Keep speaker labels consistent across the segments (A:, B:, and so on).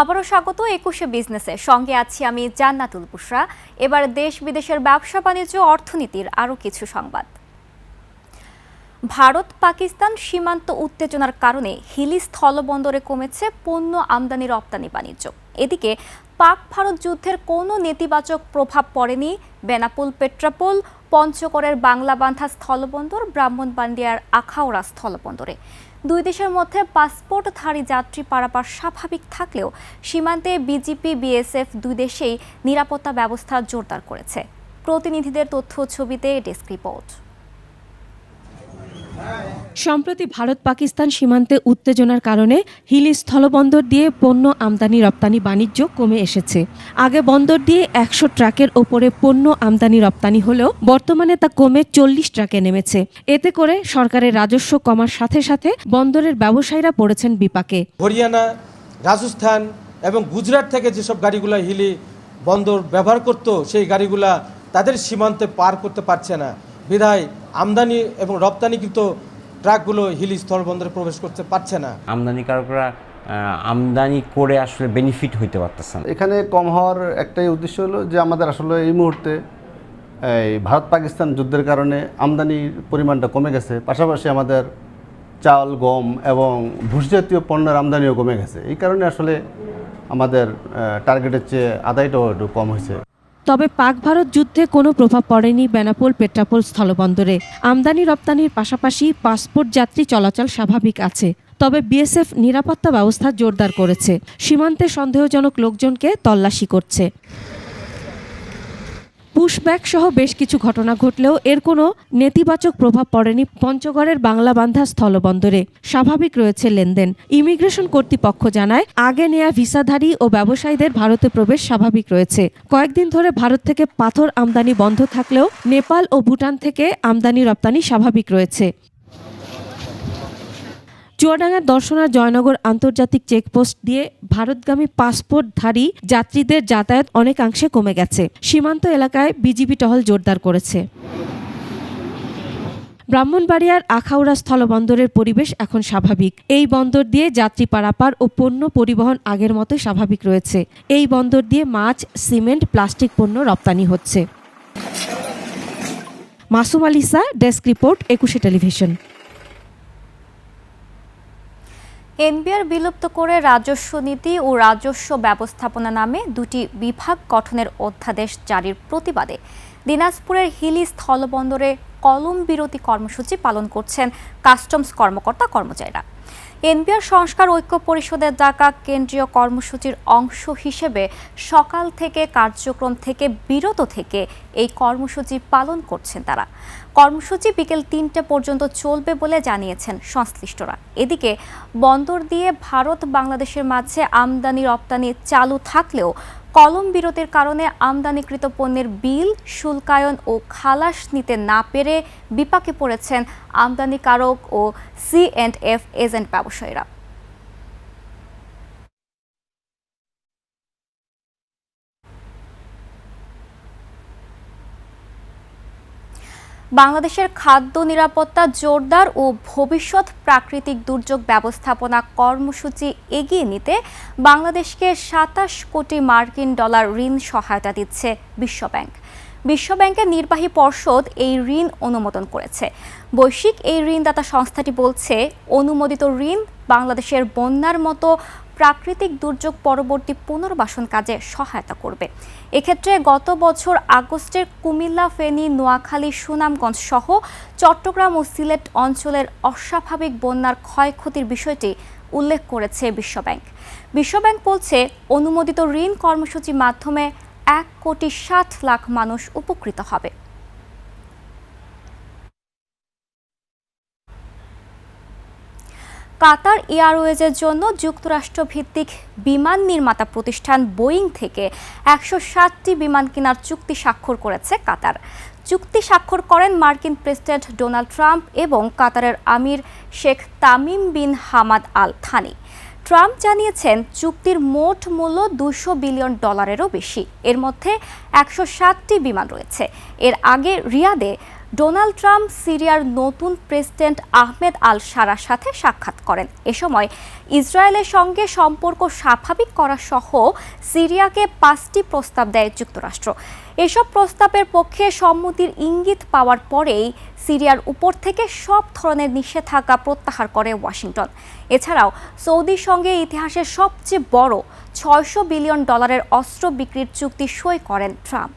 A: আবারও স্বাগত একুশে বিজনেসে সঙ্গে আছি আমি জান্নাতুল বুশরা। এবার দেশ বিদেশের ব্যবসা বাণিজ্য, অর্থনীতির আরও কিছু সংবাদ। ভারত, পাকিস্তান সীমান্ত উত্তেজনার কারণে হিলি স্থলবন্দরে কমেছে পণ্য আমদানি রপ্তানি বাণিজ্য। এদিকে পাক ভারত যুদ্ধের কোনো নেতিবাচক প্রভাব পড়েনি। বেনাপুল পেট্রাপোল, পঞ্চগড়ের বাংলাবান্ধা স্থলবন্দর ব্রাহ্মণবান্ডিয়ার আখাউড়া স্থলবন্দরে। দুই দেশের মধ্যে পাসপোর্টধারী যাত্রী পারাপার স্বাভাবিক থাকলেও সীমান্তে বিজিপি, বিএসএফ দুই দেশেই নিরাপত্তা ব্যবস্থা জোরদার করেছে। প্রতিনিধিদের তথ্য ছবিতে ডেস্ক রিপোর্ট।
B: সম্প্রতি ভারত পাকিস্তান সীমান্তে উত্তেজনার কারণে হিলি স্থলবন্দর দিয়ে পণ্য আমদানি রপ্তানি বাণিজ্য কমে এসেছে। আগে বন্দর দিয়ে একশো ট্রাকের ওপরে পণ্য আমদানি রপ্তানি হলেও বর্তমানে তা কমে চল্লিশ ট্রাকে নেমেছে। এতে করে সরকারের রাজস্ব কমার সাথে সাথে বন্দরের ব্যবসায়ীরা পড়েছেন বিপাকে।
C: হরিয়ানা, রাজস্থান এবং গুজরাট থেকে যেসব গাড়িগুলো হিলি বন্দর ব্যবহার করতো, সেই গাড়িগুলা তাদের সীমান্তে পার করতে পারছে না। বিধায় আমদানি এবং রপ্তানিকৃত ট্রাকগুলো হিলি স্থলবন্দরে প্রবেশ করতে পারছে না।
D: আমদানিকারকরা আহ, আমদানি করে আসলে বেনিফিট হইতে পারতেছে না।
E: এখানে কম হওয়ার একটাই উদ্দেশ্য হলো যে আমাদের আসলে এই মুহূর্তে এই ভারত পাকিস্তান যুদ্ধের কারণে আমদানির পরিমাণটা কমে গেছে। পাশাপাশি আমাদের চাল গম এবং ভুষজাতীয় পণ্যের আমদানিও কমে গেছে। এই কারণে আসলে আমাদের টার্গেটের চেয়ে আদায়টাও একটু কম হয়েছে।
B: তবে পাক ভারত যুদ্ধে কোনো প্রভাব পড়েনি বেনাপোল পেট্রাপোল স্থলবন্দরে। আমদানি রপ্তানির পাশাপাশি পাসপোর্ট যাত্রী চলাচল স্বাভাবিক আছে, তবে বিএসএফ নিরাপত্তা ব্যবস্থা জোরদার করেছে। সীমান্তে সন্দেহজনক লোকজনকে তল্লাশি করছে। পুশব্যাক সহ বেশ কিছু ঘটনা ঘটলেও এর কোনো নেতিবাচক প্রভাব পড়েনি পঞ্চগড়ের বাংলাবান্ধা স্থলবন্দরে। স্বাভাবিক রয়েছে লেনদেন। ইমিগ্রেশন কর্তৃপক্ষ জানায়, আগে নেয়া ভিসাধারী ও ব্যবসায়ীদের ভারতে প্রবেশ স্বাভাবিক রয়েছে। কয়েকদিন ধরে ভারত থেকে পাথর আমদানি বন্ধ থাকলেও নেপাল ও ভুটান থেকে আমদানি রপ্তানি স্বাভাবিক রয়েছে। চুয়াডাঙ্গার দর্শনার জয়নগর আন্তর্জাতিক চেকপোস্ট দিয়ে ভারতগামী পাসপোর্টধারী যাত্রীদের যাতায়াত অনেকাংশে কমে গেছে। সীমান্ত এলাকায় বিজিবি টহল জোরদার করেছে। ব্রাহ্মণবাড়িয়ার আখাউড়া স্থলবন্দরের পরিবেশ এখন স্বাভাবিক। এই বন্দর দিয়ে যাত্রী পারাপার ও পণ্য পরিবহন আগের মতো স্বাভাবিক রয়েছে। এই বন্দর দিয়ে মাছ, সিমেন্ট, প্লাস্টিক পণ্য রপ্তানি হচ্ছে। Masum Alisa desk report, Ekushey Television.
A: NBR বিলুপ্ত করে রাজস্ব নীতি ও রাজস্ব ব্যবস্থাপনা নামে দুটি বিভাগ গঠনের অধ্যাদেশ জারির প্রতিবাদে দিনাজপুরের হিলি স্থলবন্দরে কলম বিরতি কর্মসূচি পালন করছেন কাস্টমস কর্মকর্তা কর্মচারীরা এনবিআর সংস্কার ঐক্য পরিষদের ডাকা কেন্দ্রীয় কর্মসূচির অংশ হিসেবে সকাল থেকে কার্যক্রম থেকে বিরত থেকে এই কর্মসূচি পালন করছেন তারা। কর্মসূচি বিকেল তিনটে পর্যন্ত চলবে বলে জানিয়েছেন সংশ্লিষ্টরা। এদিকে বন্দর দিয়ে ভারত বাংলাদেশের মাঝে আমদানি রপ্তানি চালু থাকলেও কলম বিরতির কারণে আমদানিকৃত পণ্যের বিল, শুল্কায়ন ও খালাস নিতে না পেরে বিপাকে পড়েছেন আমদানিকারক ও সি এন্ড এফ এজেন্ট ব্যবসায়ীরা। বাংলাদেশের খাদ্য নিরাপত্তা জোরদার ও ভবিষ্যৎ প্রাকৃতিক দুর্যোগ ব্যবস্থাপনা কর্মসূচি এগিয়ে নিতে বাংলাদেশকে সাতাশ কোটি মার্কিন ডলার ঋণ সহায়তা দিচ্ছে বিশ্বব্যাংক। বিশ্বব্যাংকের নির্বাহী পর্ষদ এই ঋণ অনুমোদন করেছে। বৈশ্বিক এই ঋণদাতা সংস্থাটি বলছে, অনুমোদিত ঋণ বাংলাদেশের বন্যার মতো প্রাকৃতিক দুর্যোগ পরবর্তী পুনর্বাসন কাজে সহায়তা করবে। এক্ষেত্রে গত বছর আগস্টের কুমিল্লা, ফেনী, নোয়াখালী, সুনামগঞ্জ সহ চট্টগ্রাম ও সিলেট অঞ্চলের অস্বাভাবিক বন্যার ক্ষয়ক্ষতির বিষয়টি উল্লেখ করেছে বিশ্বব্যাংক। বিশ্বব্যাংক বলছে, অনুমোদিত ঋণ কর্মসূচির মাধ্যমে এক কোটি ষাট লাখ মানুষ উপকৃত হবে। কাতার এয়ারওয়েজের জন্য যুক্তরাষ্ট্র ভিত্তিক বিমান নির্মাতা প্রতিষ্ঠান বোয়িং থেকে একশো সাতটি বিমান কেনার চুক্তি স্বাক্ষর করেছে কাতার। চুক্তি স্বাক্ষর করেন মার্কিন প্রেসিডেন্ট ডোনাল্ড ট্রাম্প এবং কাতারের আমির Sheikh Tamim bin Hamad Al Thani. Trump জানিয়েছেন, চুক্তির মোট মূল্য দুশো বিলিয়ন ডলারেরও বেশি। এর মধ্যে একশো ষাটটি বিমান রয়েছে। এর আগে রিয়াদে ডোনাল্ড ট্রাম্প সিরিয়ার নতুন প্রেসিডেন্ট আহমেদ আল সারার সাথে সাক্ষাৎ করেন। এ সময় ইসরায়েলের সঙ্গে সম্পর্ক স্বাভাবিক করা সহ সিরিয়াকে পাঁচটি প্রস্তাব দেয় যুক্তরাষ্ট্র। এসব প্রস্তাবের পক্ষে সম্মতির ইঙ্গিত পাওয়ার পরেই সিরিয়ার উপর থেকে সব ধরনের নিষেধাজ্ঞা প্রত্যাহার করে ওয়াশিংটন। এছাড়াও সৌদির সঙ্গে ইতিহাসের সবচেয়ে বড় ছয়শো বিলিয়ন ডলারের অস্ত্র বিক্রির চুক্তি সই করেন ট্রাম্প।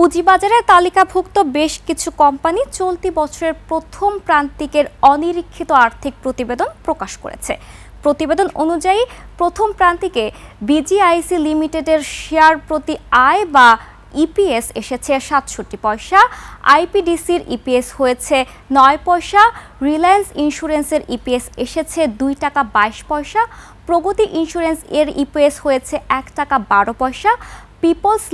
A: পুঁজিবাজারে তালিকাভুক্ত বেশ কিছু কোম্পানি চলতি বছরের প্রথম প্রান্তিকের অনিরীক্ষিত আর্থিক প্রতিবেদন প্রকাশ করেছে। প্রতিবেদন অনুযায়ী, প্রথম প্রান্তিকে বিজিআইসি লিমিটেডের শেয়ার প্রতি আয় বা ইপিএস এসেছে সাতষট্টি পয়সা, আইপিডিসির ইপিএস হয়েছে নয় পয়সা, রিলায়েন্স ইন্স্যুরেন্সের ইপিএস এসেছে দুই টাকা বাইশ পয়সা, প্রগতি ইন্স্যুরেন্স এর ইপিএস হয়েছে এক টাকা বারো পয়সা পিপলস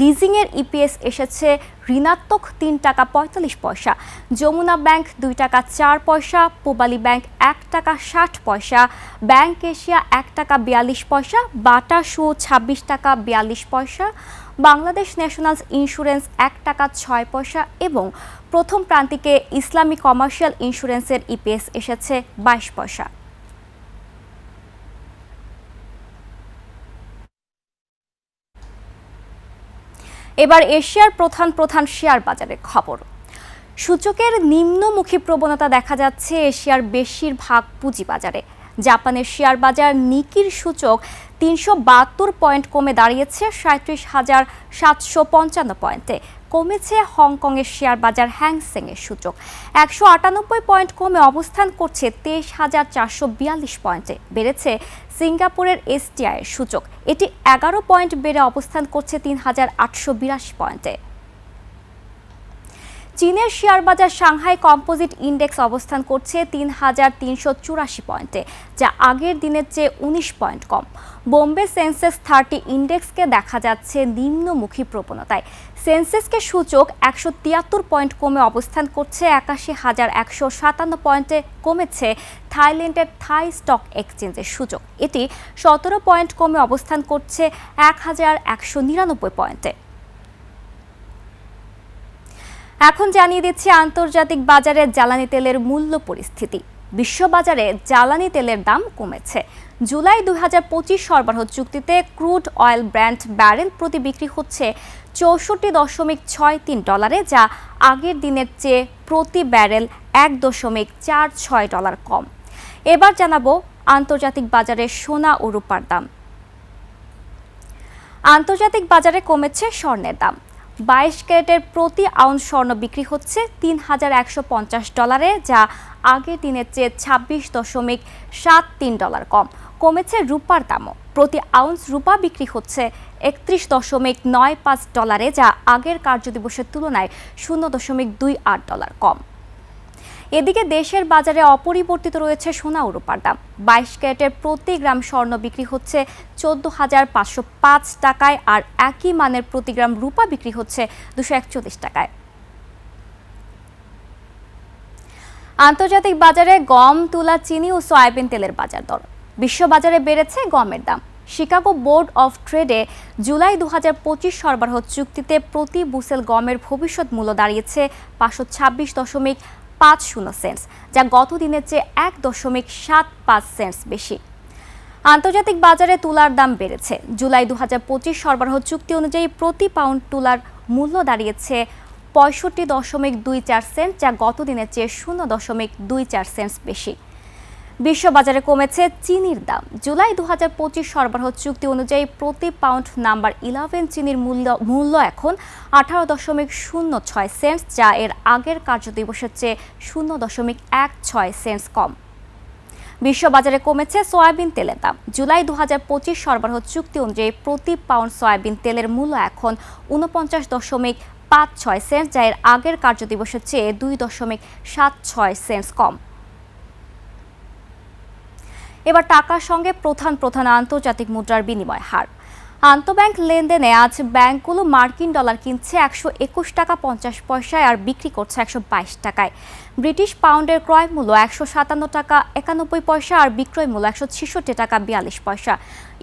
A: লিজিংয়ের ইপিএস এসেছে ঋণাত্মক তিন টাকা পঁয়তাল্লিশ পয়সা, যমুনা ব্যাংক দুই টাকা চার পয়সা, পূবালী ব্যাংক এক টাকা ষাট পয়সা ব্যাংক এশিয়া এক টাকা বিয়াল্লিশ পয়সা বাটা শু ছাব্বিশ টাকা বিয়াল্লিশ পয়সা, বাংলাদেশ ন্যাশনাল ইন্স্যুরেন্স এক টাকা ছয় পয়সা এবং প্রথম প্রান্তিকে ইসলামী কমার্শিয়াল ইন্স্যুরেন্সের ইপিএস এসেছে বাইশ পয়সা। এবার এশিয়ার প্রধান প্রধান শেয়ার বাজারের খবর। সূচকের নিম্নমুখী প্রবণতা দেখা যাচ্ছে এশিয়ার বেশিরভাগ পুঁজিবাজারে। জাপানের শেয়ার বাজার নিকির সূচক তিনশো বাহাত্তর পয়েন্ট কমে দাঁড়িয়েছে সাঁত্রিশ হাজার সাতশো পঞ্চান্ন পয়েন্টে। কমেছে হংকংয়ের শেয়ার বাজার হ্যাংসেংয়ের সূচক। একশো আটানব্বই পয়েন্ট কমে অবস্থান করছে তেইশ হাজার চারশো বিয়াল্লিশ পয়েন্টে। বেড়েছে সিঙ্গাপুরের এসটিআই এর সূচক। এটি এগারো পয়েন্ট বেড়ে অবস্থান করছে তিন হাজার আটশো বিরাশি পয়েন্টে। চীনের শেয়ার বাজার সাংহাই কম্পোজিট ইন্ডেক্স অবস্থান করছে তিন হাজার তিনশো চুরাশি পয়েন্টে, যা আগের দিনের চেয়ে উনিশ পয়েন্ট কম। বোম্বে সেন্সেক্স থার্টি ইন্ডেক্সকে দেখা যাচ্ছে নিম্নমুখী প্রবণতায়। সেন্সেক্সকে সূচক একশো তিয়াত্তর পয়েন্ট কমে অবস্থান করছে, একাশি হাজার একশো সাতান্ন পয়েন্টে কমেছে থাইল্যান্ডের থাই স্টক এক্সচেঞ্জের সূচক। এটি সতেরো পয়েন্ট কমে অবস্থান করছে এক হাজার একশো নিরানব্বই পয়েন্টে। এখন জানিয়ে দিচ্ছি আন্তর্জাতিক বাজারে জ্বালানি তেলের মূল্য পরিস্থিতি। বিশ্ববাজারে জ্বালানি তেলের দাম কমেছে। জুলাই দুই হাজার পঁচিশ সরবরাহ চুক্তিতে ক্রুড অয়েল ব্র্যান্ড ব্যারেল প্রতি বিক্রি হচ্ছে চৌষট্টি দশমিক ছয় তিন ডলারে, যা আগের দিনের চেয়ে প্রতি ব্যারেল এক দশমিক চার ছয় ডলার কম। এবার জানাব আন্তর্জাতিক বাজারে সোনা ও রূপার দাম। আন্তর্জাতিক বাজারে কমেছে স্বর্ণের দাম। বাইশ ক্যারেটের প্রতি আউন্স স্বর্ণ বিক্রি হচ্ছে তিন হাজার একশো পঞ্চাশ ডলারে, যা আগের দিনের চেয়ে ছাব্বিশ দশমিক সাত তিন ডলার কম। কমেছে রূপার দামও। প্রতি আউন্স রূপা বিক্রি হচ্ছে একত্রিশ দশমিক নয় পাঁচ ডলারে, যা আগের কার্যদিবসের তুলনায় শূন্য দশমিক দুই আট ডলার কম। এদিকে দেশের বাজারে অপরিবর্তিত রয়েছে সোনা ও রূপার দাম। বাইশ ক্যারেটের প্রতি গ্রাম স্বর্ণ বিক্রি হচ্ছে চোদ্দ হাজার পাঁচশো পাঁচ টাকায় আর একই মানের প্রতি গ্রাম রূপা বিক্রি হচ্ছে দুশো একচল্লিশ টাকায়। আন্তর্জাতিক বাজারে গম, তুলা, চিনি ও সয়াবিন তেলের বাজার দর। বিশ্ববাজারে বেড়েছে গমের দাম। শিকাগো বোর্ড অফ ট্রেডে জুলাই দু হাজার পঁচিশ সরবরাহ চুক্তিতে প্রতি বুসেল গমের ভবিষ্যৎ মূল্য দাঁড়িয়েছে পাঁচশো ছাব্বিশ দশমিক পাঁচ শূন্য সেন্টস, যা গত দিনের চেয়ে এক দশমিক সাত পাঁচ সেন্টস বেশি। আন্তর্জাতিক বাজারে তুলার দাম বেড়েছে। জুলাই দু হাজার পঁচিশ সরবরাহ চুক্তি অনুযায়ী প্রতি পাউন্ড তুলার মূল্য দাঁড়িয়েছে পঁয়ষট্টি দশমিক দুই চার সেন্ট যা গত দিনের চেয়ে শূন্য দশমিক দুই চার সেন্টস বেশি। বিশ্ববাজারে কমেছে চিনির দাম। জুলাই দু হাজার পঁচিশ সরবরাহ চুক্তি অনুযায়ী প্রতি পাউন্ড নাম্বার ইলেভেন চিনির মূল্য মূল্য এখন আঠারো দশমিক শূন্য ছয় সেন্টস, যা এর আগের কার্যদিবসের চেয়ে শূন্য দশমিক এক ছয় সেন্টস কম। বিশ্ববাজারে কমেছে সয়াবিন তেলের দাম। জুলাই দু হাজার পঁচিশ সরবরাহ চুক্তি অনুযায়ী প্রতি পাউন্ড সয়াবিন তেলের মূল্য এখন উনপঞ্চাশ দশমিক পাঁচ ছয় সেন্টস, যা এর আগের কার্যদিবসের চেয়ে দুই দশমিক সাত ছয় সেন্টস কম। এবার টাকার সঙ্গে প্রধান প্রধান আন্তর্জাতিক মুদ্রার বিনিময় হার। আন্তঃব্যাংক লেনদেনে আজ ব্যাংকগুলো মার্কিন ডলার কিনছে একশো একুশ টাকা পঞ্চাশ পয়সায় আর বিক্রি করছে একশো বাইশ টাকায়। ব্রিটিশ পাউন্ডের ক্রয় মূল্য একশো সাতান্ন টাকা একানব্বই পয়সা আর বিক্রয় মূল্য একশো ছেষট্টি টাকা বিয়াল্লিশ পয়সা।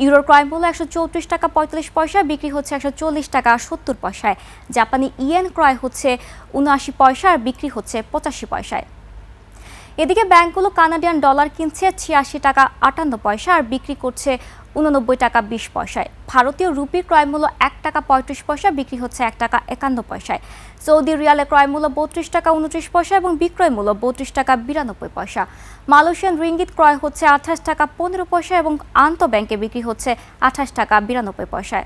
A: ইউরোর ক্রয় মূল্য একশো চৌত্রিশ টাকা পঁয়তাল্লিশ পয়সা, বিক্রি হচ্ছে একশো চল্লিশ টাকা সত্তর পয়সায়। জাপানি ইয়েন ক্রয় হচ্ছে উনআশি পয়সা আর বিক্রি হচ্ছে পঁচাশি পয়সায়। এদিকে ব্যাংকগুলো কানাডিয়ান ডলার কিনছে ছিয়াশি টাকা আটান্ন পয়সা আর বিক্রি করছে উননব্বই টাকা বিশ পয়সায়। ভারতীয় রুপির ক্রয় মূল্য এক টাকা পঁয়ত্রিশ পয়সা, বিক্রি হচ্ছে এক টাকা একান্ন পয়সায়। সৌদি রিয়ালের ক্রয় মূল্য বত্রিশ টাকা উনত্রিশ পয়সা এবং বিক্রয় মূল্য বত্রিশ টাকা বিরানব্বই পয়সা। মালয়েশিয়ান রিঙ্গিত ক্রয় হচ্ছে আঠাশ টাকা পনেরো পয়সা এবং আন্তঃব্যাংকে বিক্রি হচ্ছে আঠাশ টাকা বিরানব্বই পয়সায়।